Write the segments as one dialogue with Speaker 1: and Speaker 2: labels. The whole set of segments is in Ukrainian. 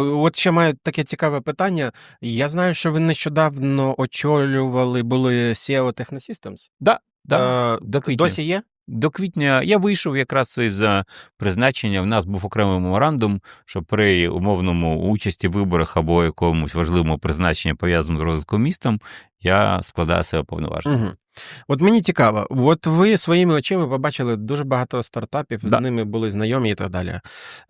Speaker 1: От ще маю таке цікаве питання. Я знаю, що ви нещодавно очолювали були SEO Technosystems.
Speaker 2: Да, да,
Speaker 1: Е,
Speaker 2: до квітня.
Speaker 1: Досі є?
Speaker 2: До квітня я вийшов якраз із е, призначення. В нас був окремий меморандум, що при умовному участі в виборах або якомусь важливому призначенні пов'язаному з розвитком містом, я складаю себе повноваження.
Speaker 1: Угу. От мені цікаво, от ви своїми очима побачили дуже багато стартапів,
Speaker 2: Да.
Speaker 1: з ними були знайомі і так далі.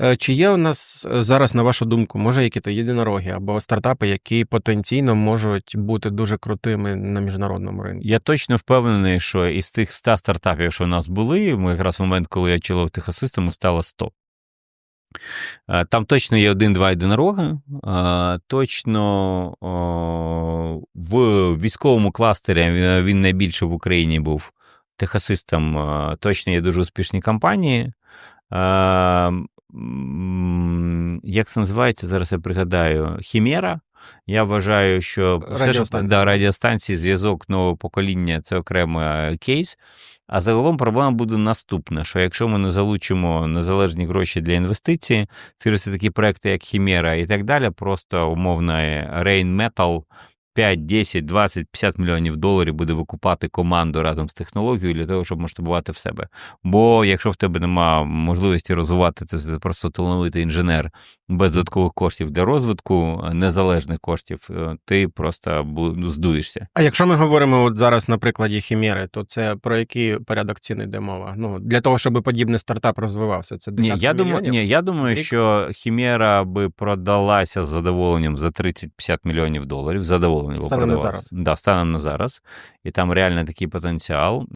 Speaker 1: Е, Чи є у нас зараз, на вашу думку, може, які-то єдинороги або стартапи, які потенційно можуть бути дуже крутими на міжнародному ринку?
Speaker 2: Я точно впевнений, що із тих 100 стартапів, що у нас були, ми якраз в момент, коли я чолов техосистему, стало 100. Е, Там точно є один-два єдинороги. Е, Точно в військовому кластері він, він найбільше в Україні був техасистом. е, Точно є дуже успішні компанії. Е, Як це називається? Зараз я пригадаю. Хімера. Я вважаю, що все, що
Speaker 1: Радіостанції.
Speaker 2: да, радіостанції, зв'язок нового покоління це окремий е, кейс. А загалом проблема буде наступна: що якщо ми не залучимо незалежні гроші для інвестицій, через такі проекти, як Хімера і так далі, просто умовно Rain Metal 5, 10, 20, 50 мільйонів доларів буде викупати команду разом з технологією для того, щоб масштабувати в себе. Бо якщо в тебе нема можливості розвивати це, ти просто талановитий інженер без додаткових коштів для розвитку, незалежних коштів, е, ти просто здуєшся.
Speaker 1: А якщо ми говоримо от зараз на прикладі Хімєри, то це про який порядок цін йде мова? Ну, для того, щоб подібний стартап розвивався, це
Speaker 2: Ні, я думаю, ні, я думаю,
Speaker 1: Рік?
Speaker 2: що Хімера би продалася з задоволенням за 30-50 мільйонів доларів. З Задоволенням би
Speaker 1: Станом на зараз.
Speaker 2: Да, станом на зараз. І там реально такий потенціал.